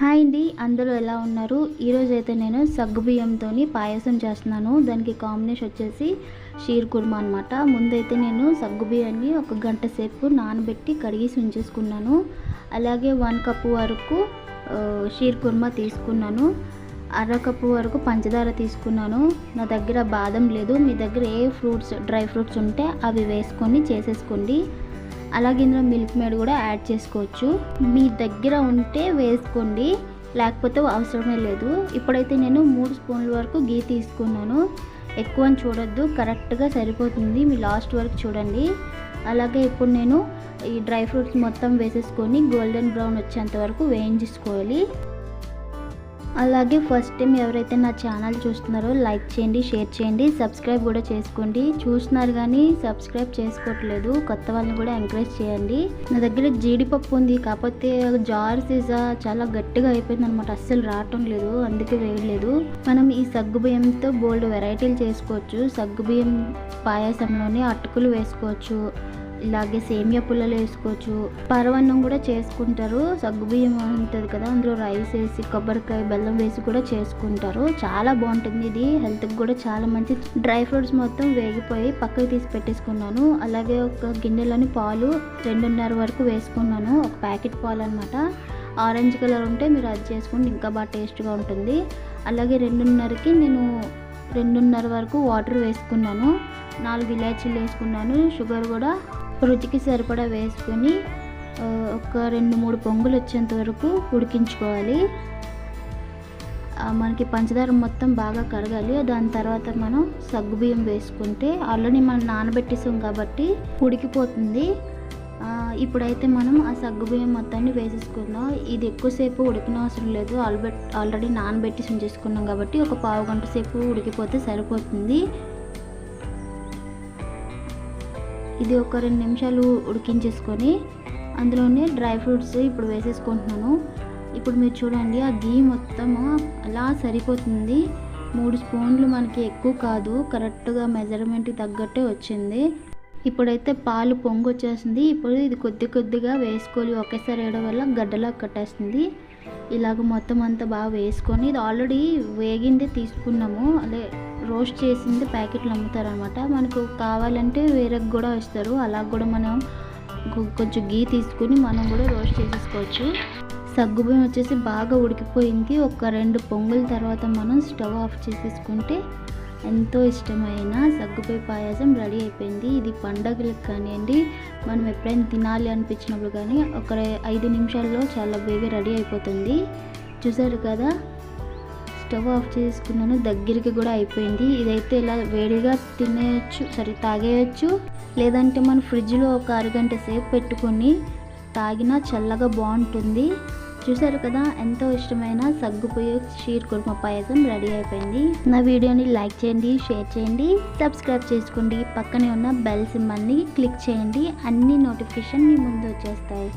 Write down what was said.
Hi అండి అందరూ ఎలా ఉన్నారు? ఈరోజు అయితే నేను సగ్గుబియ్యంతో పాయసం చేస్తున్నాను. దానికి కాంబినేషన్ వచ్చేసి షీర్ కుర్మా అనమాట ముందైతే నేను సగ్గుబియ్యాన్ని ఒక గంట సేపు నానబెట్టి కడిగేసి ఉంచేసుకున్నాను అలాగే వన్ కప్పు వరకు షీర్ కుర్మా తీసుకున్నాను. అర కప్పు వరకు పంచదార తీసుకున్నాను. నా దగ్గర బాదం లేదు. మీ దగ్గర ఏ ఫ్రూట్స్ డ్రై ఫ్రూట్స్ ఉంటే అవి వేసుకొని చేసేసుకోండి. అలాగే ఇందులో మిల్క్ మేడ్ కూడా యాడ్ చేసుకోవచ్చు. మీ దగ్గర ఉంటే వేసుకోండి లేకపోతే అవసరమే లేదు. ఇప్పుడైతే నేను మూడు స్పూన్ల వరకు గీ తీసుకున్నాను. ఎక్కువ అని చూడొద్దు కరెక్ట్గా సరిపోతుంది. మీ లాస్ట్ వరకు చూడండి. అలాగే ఇప్పుడు నేను ఈ డ్రై ఫ్రూట్స్ మొత్తం వేసేసుకొని గోల్డెన్ బ్రౌన్ వచ్చేంత వరకు వేయించేసుకోవాలి. అలాగే ఫస్ట్ టైం ఎవరైతే నా ఛానల్ చూస్తున్నారో లైక్ చేయండి షేర్ చేయండి సబ్స్క్రైబ్ కూడా చేసుకోండి. చూస్తున్నారు కానీ సబ్స్క్రైబ్ చేసుకోవట్లేదు. కొత్త వాళ్ళని కూడా ఎంకరేజ్ చేయండి. నా దగ్గర జీడిపప్పు ఉంది కాకపోతే జార్ సీజా చాలా గట్టిగా అయిపోయింది అనమాట అస్సలు రావటం లేదు అందుకే వేయలేదు మనం ఈ సగ్గు బియ్యంతో బోల్డ్ వెరైటీలు చేసుకోవచ్చు. సగ్గు బియ్యం పాయసంలోనే అటుకులు వేసుకోవచ్చు. ఇలాగే సేమియా పుల్లలు వేసుకోవచ్చు. పరవన్నం కూడా చేసుకుంటారు. సగ్గుబియ్యం ఉంటుంది కదా అందులో రైస్ వేసి కొబ్బరికాయ బెల్లం వేసి కూడా చేసుకుంటారు. చాలా బాగుంటుంది ఇది. హెల్త్కి కూడా చాలా మంచి డ్రై ఫ్రూట్స్ మొత్తం వేగిపోయి పక్కకి తీసి పెట్టేసుకున్నాను. అలాగే ఒక గిన్నెలోని పాలు రెండున్నర వరకు వేసుకున్నాను. ఒక ప్యాకెట్ పాలు అనమాట ఆరెంజ్ కలర్ ఉంటే మీరు అది చేసుకుంటే ఇంకా బాగా టేస్ట్గా ఉంటుంది. అలాగే రెండున్నరకి నేను రెండున్నర వరకు వాటర్ వేసుకున్నాను. నాలుగు ఇలాచీలు వేసుకున్నాను. షుగర్ కూడా రుచికి సరిపడా వేసుకొని ఒక రెండు మూడు పొంగులు వచ్చేంత వరకు ఉడికించుకోవాలి. మనకి పంచదార మొత్తం బాగా కరగాలి. దాని తర్వాత మనం సగ్గుబియ్యం వేసుకుంటే ఆల్రెడీ మనం నానబెట్టేసాం కాబట్టి ఉడికిపోతుంది. ఇప్పుడైతే మనం ఆ సగ్గుబియ్యం మొత్తాన్ని వేసేసుకుందాం. ఇది ఎక్కువసేపు ఉడికిన అవసరం లేదు. ఆల్బెట్ ఆల్రెడీ నానబెట్టి ఉంచేసుకున్నాం కాబట్టి ఒక పావు గంట సేపు ఉడికిపోతే సరిపోతుంది. ఇది ఒక రెండు నిమిషాలు ఉడికించేసుకొని అందులోనే డ్రై ఫ్రూట్స్ ఇప్పుడు వేసేసుకుంటున్నాను. ఇప్పుడు మీరు చూడండి ఆ గీ మొత్తం అలా సరిపోతుంది. మూడు స్పూన్లు మనకి ఎక్కువ కాదు కరెక్ట్గా మెజర్మెంట్కి తగ్గట్టే వచ్చింది. ఇప్పుడైతే పాలు పొంగు వచ్చేసింది ఇప్పుడు ఇది కొద్ది కొద్దిగా వేసుకోవాలి. ఒకేసారి వేయడం వల్ల గడ్డలా కట్టేస్తుంది. ఇలాగ మొత్తం అంతా బాగా వేసుకొని ఇది ఆల్రెడీ వేగిందే తీసుకున్నాము. అదే రోస్ట్ చేసింది ప్యాకెట్లు అమ్ముతారనమాట మనకు కావాలంటే వేరేకి కూడా ఇస్తారు. అలా కూడా మనం కొంచెం గీ తీసుకుని మనం కూడా రోస్ట్ చేసేసుకోవచ్చు. సగ్గుబియ్యం వచ్చేసి బాగా ఉడికిపోయింది. ఒక రెండు పొంగుల తర్వాత మనం స్టవ్ ఆఫ్ చేసేసుకుంటే ఎంతో ఇష్టమైన సగ్గుబియ్య పాయసం రెడీ అయిపోయింది. ఇది పండగలకు కానివ్వండి మనం ఎప్పుడైనా తినాలి అనిపించినప్పుడు కానీ ఒక ఐదు నిమిషాల్లో చాలా బేగా రెడీ అయిపోతుంది. చూసారు కదా? స్టవ్ ఆఫ్ చేసుకున్నాను. దగ్గరికి కూడా అయిపోయింది. ఇదైతే ఇలా వేడిగా తినేయచ్చు సరే తాగేయచ్చు. లేదంటే మనం ఫ్రిడ్జ్లో ఒక అరగంట సేపు పెట్టుకొని తాగినా చల్లగా బాగుంటుంది. చూసారు కదా ఎంతో ఇష్టమైన సగ్గుపోయే షీర్ కుర్మ పాయసం రెడీ అయిపోయింది. నా వీడియోని లైక్ చేయండి షేర్ చేయండి. సబ్స్క్రైబ్ చేసుకోండి. పక్కనే ఉన్న బెల్ సింబల్ని క్లిక్ చేయండి. అన్ని నోటిఫికేషన్ మీ ముందు వచ్చేస్తాయి.